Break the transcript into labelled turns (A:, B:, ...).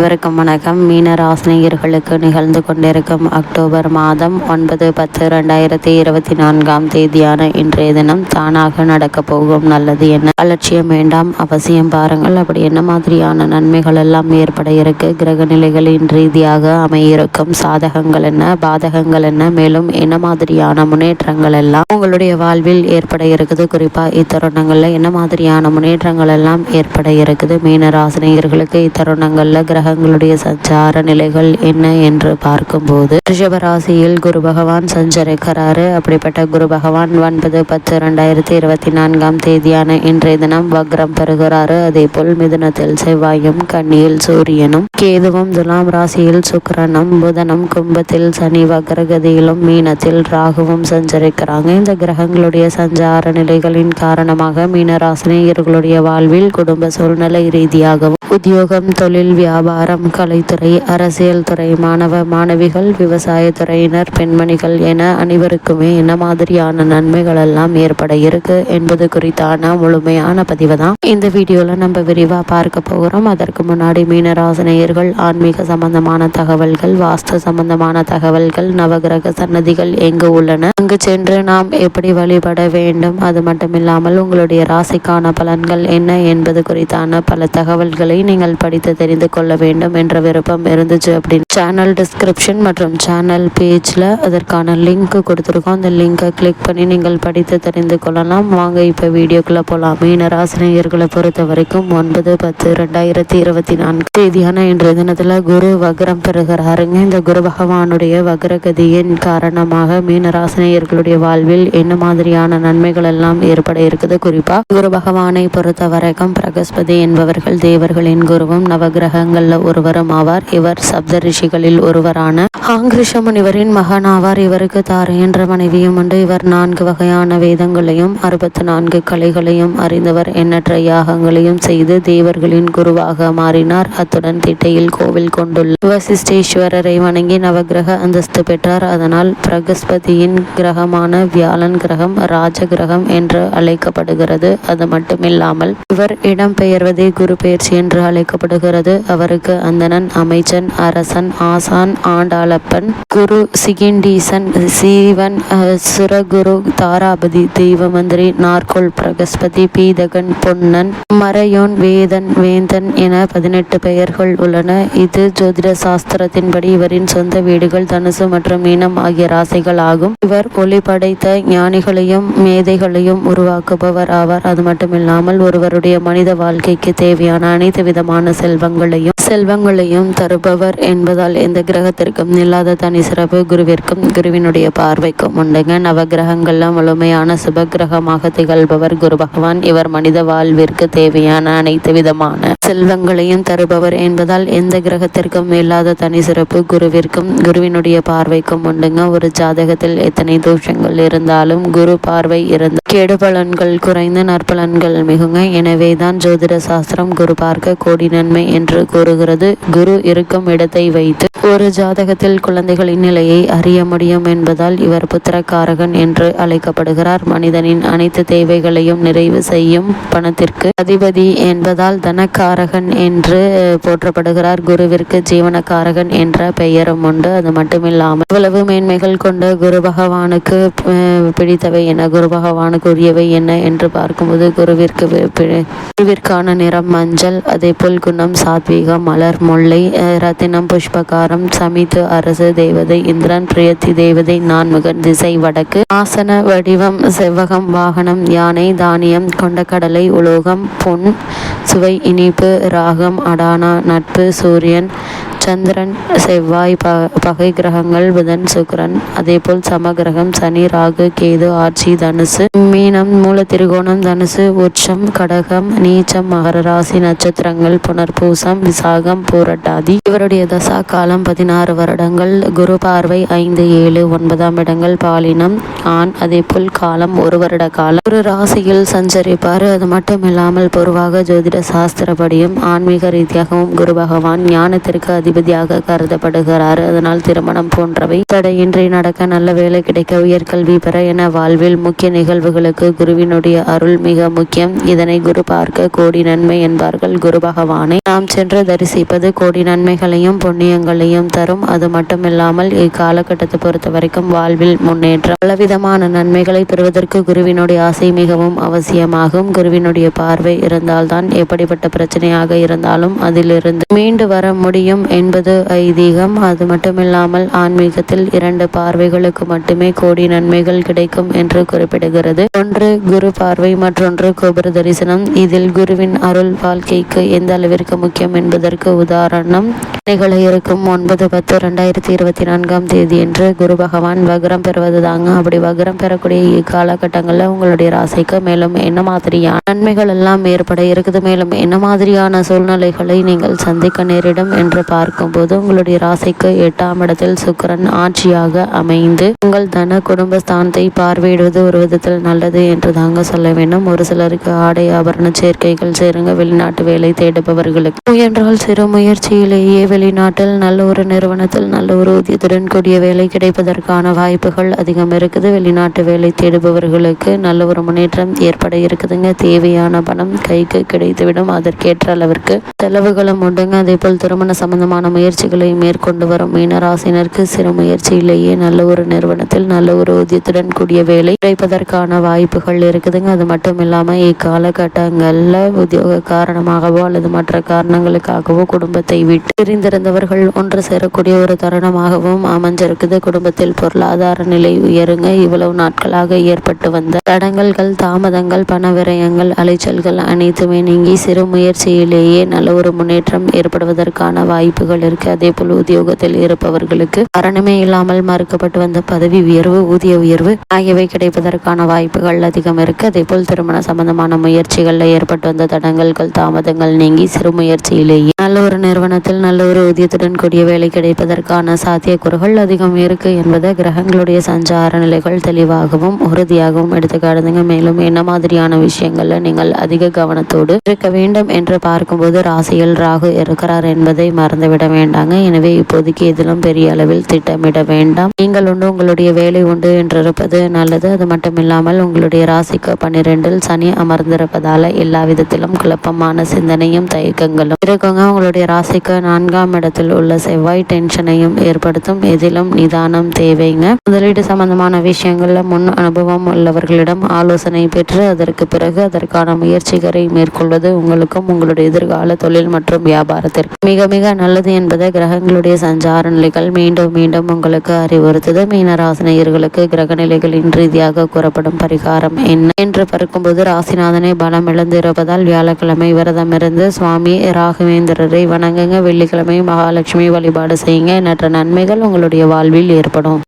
A: அனைவருக்கும் வணக்கம். மீன ராசினியர்களுக்கு நிகழ்ந்து கொண்டிருக்கும் அக்டோபர் மாதம் ஒன்பது பத்து ரெண்டாயிரத்தி இருபத்தி நான்காம் தேதியான இன்றைய தினம் தானாக நடக்க போகும். நல்லது என்ன? அலட்சியம் வேண்டாம். அவசியம் பாருங்கள். அப்படி என்ன மாதிரியான நன்மைகள் எல்லாம் ஏற்பட இருக்கு? கிரக நிலைகளின் ரீதியாக அமையிருக்கும் சாதகங்கள் என்ன? பாதகங்கள் என்ன? மேலும் என்ன மாதிரியான முன்னேற்றங்கள் எல்லாம் உங்களுடைய வாழ்வில் ஏற்பட இருக்குது? குறிப்பா இத்தருணங்கள்ல என்ன மாதிரியான முன்னேற்றங்கள் எல்லாம் ஏற்பட இருக்குது? மீன ராசினியர்களுக்கு இத்தருணங்கள்ல கிரக கிரகங்களுடைய சஞ்சார நிலைகள் என்ன என்று பார்க்கும்போது ரிஷபராசியில் குரு பகவான் சஞ்சரிக்கிறாரு. அப்படிப்பட்ட குரு பகவான் ஒன்பது பத்து ரெண்டாயிரத்தி இருபத்தி நான்காம் தேதியான இன்றைய தினம் வக்ரம் பெறுகிறாரு. அதே போல் மிதுனத்தில் செவ்வாயும் கண்ணியில் சூரியனும் கேதுவும் துலாம் ராசியில் சுக்கரனும் புதனும் கும்பத்தில் சனி வக்ரகதியிலும் மீனத்தில் ராகுவும் சஞ்சரிக்கிறாங்க. இந்த கிரகங்களுடைய சஞ்சார நிலைகளின் காரணமாக மீனராசினியர்களுடைய வாழ்வில் குடும்ப சூழ்நிலை ரீதியாகவும் உத்தியோகம் தொழில் வியாபாரம் கலைத்துறை அரசியல் துறை மாணவ மாணவிகள் விவசாயத்துறையினர் பெண்மணிகள் என அனைவருக்குமே என்ன மாதிரியான நன்மைகள் எல்லாம் ஏற்பட இருக்கு என்பது குறித்தான முழுமையான பதிவு தான் இந்த வீடியோல நம்ம விரிவா பார்க்க போகிறோம். அதற்கு முன்னாடி மீனராசினியர்கள் ஆன்மீக சம்பந்தமான தகவல்கள் வாஸ்து சம்பந்தமான தகவல்கள் நவகிரக சன்னதிகள் எங்கு உள்ளன? அங்கு சென்று நாம் எப்படி வழிபட வேண்டும்? அது மட்டுமில்லாமல் உங்களுடைய ராசிக்கான பலன்கள் என்ன என்பது குறித்தான பல தகவல்களை நீங்கள் படித்து தெரிந்து கொள்ள வேண்டும் என்ற விருப்பம் இருந்துச்சு அப்படின்னு. சேனல் டிஸ்கிரிப்ஷன் மற்றும் சேனல் பேஜில் அதற்கான லிங்க் கொடுத்துருக்கோம். அந்த லிங்கை கிளிக் பண்ணி நீங்கள் படித்து தெரிந்து கொள்ளலாம். வாங்க இப்போ வீடியோக்குள்ளே போகலாம் மீனராசினியர்களை பொறுத்த வரைக்கும் ஒன்பது பத்து ரெண்டாயிரத்தி இருபத்தி நான்கு தேதியான இன்றைய தினத்தில் குரு வக்ரம் பெறுகிறாருங்க இந்த குரு பகவானுடைய வக்ரகதியின் காரணமாக மீனராசினியர்களுடைய வாழ்வில் என்ன மாதிரியான நன்மைகள் எல்லாம் ஏற்பட இருக்குது? குறிப்பாக குரு பகவானை பொறுத்த வரைக்கும் பிரகஸ்பதி என்பவர்கள் தேவர்களின் குருவும் நவகிரகங்களில் ஒருவரும் ஆவார். இவர் சப்த ரிஷிகளில் ஒருவரான ஆங்கிருஷ முனிவரின் மகன் ஆவார் இவருக்கு தாரை என்ற மனைவியும் உண்டு. இவர் நான்கு வகையான வேதங்களையும் அறுபத்தி நான்கு கலைகளையும் அறிந்தவர். எண்ணற்ற யாகங்களையும் செய்து தேவர்களின் குருவாக மாறினார். அத்துடன் திட்டையில் கோவில் கொண்டுள்ள வசிஷ்டேஸ்வரரை வணங்கி நவகிரக அந்தஸ்து பெற்றார். அதனால் பிரகஸ்பதியின் கிரகமான வியாழன் கிரகம் ராஜ கிரகம் என்று அழைக்கப்படுகிறது. அது மட்டுமில்லாமல் இவர் இடம்பெயர்வதே குரு பயிற்சி என்று அழைக்கப்படுகிறது. அவருக்கு அந்தணன் அமைச்சன் அரசன் ஆசான் ஆண்டாளப்பன் குரு சிகிண்டீசன் சீவன் சுரகுரு தாராபதி தெய்வமந்திரி நார்கோல் பிரகஸ்பதி பீதகன் பொன்னன் மறையோன் வேதன் வேந்தன் என பதினெட்டு பெயர்கள் உள்ளன. இது ஜோதிட சாஸ்திரத்தின்படி இவரின் சொந்த வீடுகள் தனுசு மற்றும் மீனம் ஆகிய ராசிகள் ஆகும். இவர் ஒளி படைத்த ஞானிகளையும் மேதைகளையும் உருவாக்குபவர் ஆவார். அது மட்டுமில்லாமல் ஒருவருடைய மனித வாழ்க்கைக்கு தேவையான அனைத்து விதமான செல்வங்களையும் செல்வங்களையும் தருபவர் என்பதால் எந்த கிரகத்திற்கும் இல்லாத தனி சிறப்பு குருவிற்கும் குருவினுடைய பார்வைக்கும் உண்டுங்க. நவகிரகங்கள்ல முழுமையான சுப கிரகமாக திகழ்பவர் குரு பகவான். இவர் மனித வாழ்விற்கு தேவையான அனைத்து விதமான செல்வங்களையும் தருபவர் என்பதால் எந்த கிரகத்திற்கும் இல்லாத தனி சிறப்பு குருவிற்கும் குருவினுடைய பார்வைக்கும் உண்டுங்க. ஒரு ஜாதகத்தில் எத்தனை தோஷங்கள் இருந்தாலும் குரு பார்வை இருந்த கேடு பலன்கள் குறைந்த நற்பலன்கள் மிகுங்க. எனவேதான் ஜோதிட சாஸ்திரம் குரு பார்க்க கோடி நன்மை என்று கூறுகிறது. குரு இருக்கும் இடத்தை வைத்து ஒரு ஜாதகத்தில் குழந்தைகளின் நிலையை அறிய முடியும் என்பதால் இவர் புத்திரக்காரகன் என்று அழைக்கப்படுகிறார். மனிதனின் அனைத்து தேவைகளையும் நிறைவு செய்யும் பணத்திற்கு அதிபதி என்பதால் தனக்காரகன் என்று போற்றப்படுகிறார். குருவிற்கு ஜீவனக்காரகன் என்ற பெயரும் உண்டு. அது மட்டுமில்லாமல் இவ்வளவு மேன்மைகள் கொண்ட குரு பகவானுக்கு பிடித்தவை என குரு பகவானுக்கு உரியவை என்ன என்று பார்க்கும்போது குருவிற்கு குருவிற்கான நிறம் மஞ்சள் அதே போல் குணம் சாத்வீகம் மலர் முல்லை ரத்தினம் புஷ்பகாரம் சமித்து அரசு தேவதை இந்திரன் பிரியத்தி தேவதை நான்முகன் திசை வடக்கு ஆசன வடிவம் செவ்வகம் வாகனம் யானை தானியம் கொண்டக்கடலை உலோகம் பொன் சுவை இனிப்பு ராகம் அடானா நட்பு சூரியன் சந்திரன் செவ்வாய் ப பகை கிரகங்கள் புதன் சுக்கரன் அதேபோல் சமகிரகம் சனி ராகு கேது ஆட்சி தனுசு. மீனம் மூல திருகோணம் தனுசு உச்சம் கடகம் நீச்சம் மகர ராசி நட்சத்திரங்கள் புனர்பூசம் விசாகம் பூரட்டாதி. இவருடைய தசா காலம் பதினாறு வருடங்கள். குரு பார்வை ஐந்து ஏழு ஒன்பதாம் இடங்கள் பாலினம் ஆண் அதேபோல் காலம் ஒரு வருட காலம். ஒரு ராசியில் சஞ்சரிப்பார். அது மட்டும் இல்லாமல் பொதுவாக ஜோதிட சாஸ்திரப்படியும் ஆன்மீக ரீதியாகவும் குரு பகவான் ஞானத்திற்கு அதிபதி அதிபதியாக கருதப்படுகிறார். அதனால் திருமணம் போன்றவை தடையின்றி நடக்க நல்ல வேலை கிடைக்க உயர்கல்வி பெற என வாழ்வில் முக்கிய நிகழ்வுகளுக்கு குருவினுடைய அருள் மிக முக்கியம். இதனை குரு பார்க்க கோடி நன்மை என்பார்கள். குரு பகவானை நாம் சென்று தரிசிப்பது கோடி நன்மைகளையும் புண்ணியங்களையும் தரும். அது மட்டுமில்லாமல் இக்காலகட்டத்தை பொறுத்த வரைக்கும் வாழ்வில் முன்னேற்றம் பலவிதமான நன்மைகளை பெறுவதற்கு குருவினுடைய ஆசை மிகவும் அவசியமாகும். குருவினுடைய பார்வை இருந்தால்தான் எப்படிப்பட்ட பிரச்சனையாக இருந்தாலும் அதிலிருந்து மீண்டு வர முடியும் என்பது ஐதீகம். அது மட்டுமில்லாமல் ஆன்மீகத்தில் இரண்டு பார்வைகளுக்கு மட்டுமே கோடி நன்மைகள் கிடைக்கும் என்று குறிப்பிடுகிறது. ஒன்று குரு பார்வை மற்றொன்று கோபுர தரிசனம். இதில் குருவின் அருள் வாழ்க்கைக்கு எந்த அளவிற்கு முக்கியம் என்பதற்கு உதாரணம். நிகழ இருக்கும். ஒன்பது பத்து ரெண்டாயிரத்தி இருபத்தி நான்காம் தேதி என்று குரு பகவான் வக்ரம் பெறுவது தாங்க அப்படி வக்ரம் பெறக்கூடிய காலகட்டங்களில் உங்களுடைய ராசிக்கு மேலும் என்ன மாதிரியான நன்மைகள் எல்லாம் ஏற்பட இருக்குது? மேலும் என்ன மாதிரியான சூழ்நிலைகளை நீங்கள் சந்திக்க நேரிடும் என்று பார்க்கும்போது உங்களுடைய ராசிக்கு எட்டாம் இடத்தில் சுக்கரன் ஆட்சியாக அமைந்து உங்கள் தன குடும்ப ஸ்தானத்தை பார்வையிடுவது ஒரு விதத்தில் நல்லது என்று தாங்க சொல்ல வேண்டும். ஒரு சிலருக்கு ஆடை ஆபரண சேர்க்கைகள் சேருங்க வெளிநாட்டு வேலை தேடுபவர்களுக்கு. முயன்றால் சிறு முயற்சியிலேயே வெளிநாட்டில் நல்ல ஒரு நிறுவனத்தில் நல்ல ஒரு ஊதியத்துடன் கூடிய வேலை கிடைப்பதற்கான வாய்ப்புகள் அதிகம் இருக்குது. வெளிநாட்டு வேலை தேடுபவர்களுக்கு நல்ல ஒரு முன்னேற்றம் ஏற்பட இருக்குதுங்க. தேவையான பணம் கைக்கு கிடைத்துவிடும். அதற்கேற்ற அளவிற்கு செலவுகளும் உண்டுங்க. அதே போல் திருமண சம்பந்தமான முயற்சிகளை மேற்கொண்டு வரும் மீனராசினருக்கு சிறு முயற்சியிலேயே நல்ல ஒரு நிறுவனத்தில் நல்ல ஒரு ஊதியத்துடன் கூடிய வேலை கிடைப்பதற்கான வாய்ப்புகள் இருக்குதுங்க. அது மட்டும் இல்லாமல் இக்காலகட்டங்களில் உத்தியோக காரணமாகவோ அல்லது மற்ற காரணங்களுக்காகவோ குடும்பத்தை விட்டு பிரிந்திருந்தவர்கள் ஒன்று சேரக்கூடிய ஒரு தருணமாகவும் அமைஞ்சிருக்குது. குடும்பத்தில் பொருளாதார நிலை உயருங்க. இவ்வளவு நாட்களாக ஏற்பட்டு வந்த தடங்கல்கள் தாமதங்கள் பண விரயங்கள் அலைச்சல்கள் அனைத்துமே நீங்கி சிறு முயற்சியிலேயே நல்ல ஒரு முன்னேற்றம் ஏற்படுவதற்கான வாய்ப்புகள் இருக்கு. அதே போல் உத்தியோகத்தில் இருப்பவர்களுக்கு காரணமே இல்லாமல் மறுக்கப்பட்டு வந்த பதவி உயர்வு ஊதிய உயர்வு ஆகியவை கிடைப்பதற்கான வாய்ப்புகள் அதிகம் இருக்கு. அதே போல் திருமண சம்பந்தமான முயற்சிகளில் ஏற்பட்டு வந்த தடங்கல்கள் தாமதங்கள் நீங்கி சிறு முயற்சியிலேயே நல்ல ஒரு நிறுவனத்தில் நல்ல ஒரு ஊதியத்துடன் கூடிய வேலை கிடைப்பதற்கான சாத்தியக்கூறுகள் அதிகம் இருக்கு என்பதை கிரகங்களுடைய சஞ்சார நிலைகள் தெளிவாகவும் உறுதியாகவும் எடுத்துக்காடுதுங்க மேலும் என்ன மாதிரியான விஷயங்கள்ல நீங்கள் அதிக கவனத்தோடு இருக்க வேண்டும் என்று பார்க்கும்போது ராசியில் ராகு இருக்கிறார் என்பதை மறந்துவிட வேண்டாங்க. எனவே இப்போதைக்கு எதிலும் பெரிய அளவில் திட்டமிட வேண்டாம். நீங்கள் உண்டு உங்களுடைய வேலை உண்டு என்றிருப்பது நல்லது. அது மட்டும் இல்லாமல் உங்களுடைய ராசிக்கு பன்னிரெண்டில் சனி அமர்ந்திருப்பதால எல்லா விதத்திலும் குழப்பமான சிந்தனையும் தயக்கங்களும் இருக்குங்க. உங்களுடைய ராசிக்கு நான்காம் இடத்தில் உள்ள செவ்வாய் டென்ஷனையும் ஏற்படுத்தும். எதிலும் நிதானம் தேவைங்க. முதலீடு சம்பந்தமான விஷயங்கள்ல முன் அனுபவம் உள்ளவர்களிடம் ஆலோசனை பெற்று அதற்கு பிறகு அதற்கான முயற்சிகளை மேற்கொள்வது உங்களுக்கும் உங்களுடைய எதிர்கால தொழில் மற்றும் வியாபாரத்திற்கு. மிக மிக நல்லது என்பதை கிரகங்களுடைய சஞ்சார நிலைகள் மீண்டும் மீண்டும் உங்களுக்கு அறிவுறுத்தது. மீனராசினியர்களுக்கு கிரக நிலைகளின் ரீதியாக கூறப்படும் பரிகாரம் என்ன என்று பார்க்கும்போது ராசிநாதனை பலம் இழந்திருப்பதால் வியாழக்கிழமை விரதமிருந்து சுவாமி ராகவேந்திரரை வணங்குங்க. வெள்ளிக்கிழமை மகாலட்சுமி வழிபாடு செய்யுங்க. எண்ணற்ற நன்மைகள் உங்களுடைய வாழ்வில் ஏற்படும்.